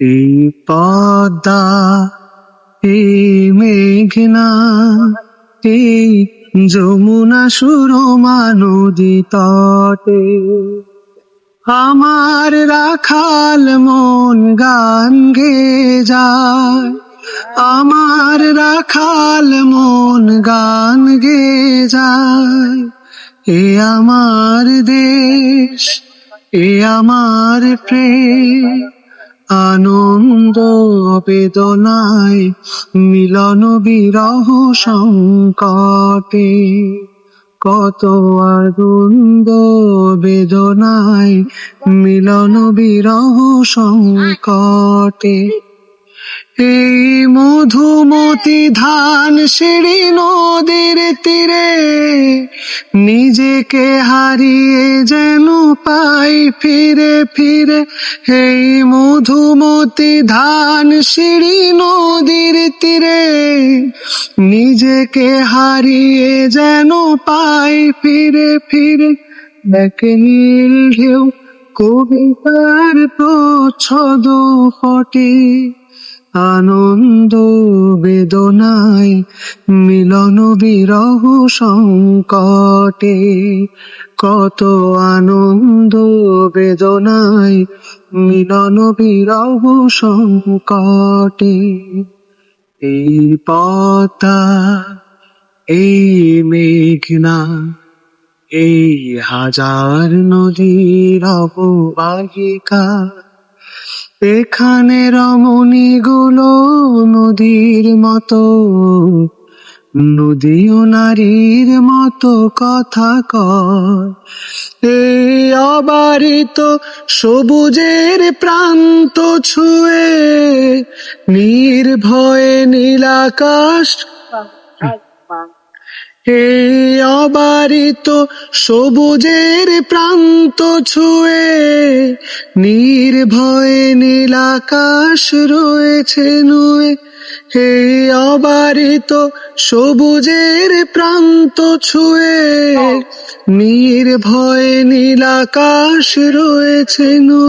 এই পদ্মা এই মেঘনা এই যমুনা সুরমা নদী তটে। আমার রাখাল মন গান গে যায় আমার রাখাল মন গান গে যায় এ আমার দেশ, এ আমার প্রেম আনন্দ বেদনায় মিলন বিরহ সংকটে। কত আনন্দ বেদনায় মিলন বিরহ সংকটে। এই মধুমতি ধান সিঁড়ি নদীর তীরে, নিজেকে হারিয়ে যেন পাই ফিরে ফিরে, এই মধুমতি ধান সিঁড়ি নদীর তীরে। নিজেকে হারিয়ে যেন পাই ফিরে ফিরে দেখে নীল ঢেউ কবিতার প্রচ্ছদ ফটে। আনন্দ বেদনায় মিলন বিরহ সংকটে। কত আনন্দ বেদনায় মিলন বিরহ সংকটে। এই পতা এই মেঘনা, এই হাজার নদীর অববাহিকা এখানে রমণী গুলো নদীর মতো, নদীও নারীর মতো কথা কয়। এই অবারিত সবুজের প্রান্ত ছুঁয়ে, নির্ভয়ে নীলাকাশ এই অবারিত সবুজের প্রান্ত ছুঁয়ে, নির্ভয়ে নীলাকাশ রয়েছে নুয়ে। এই অবারিত সবুজের প্রান্ত ছুঁয়ে, নির্ভয়ে নীলাকাশ রয়েছে নুয়ে।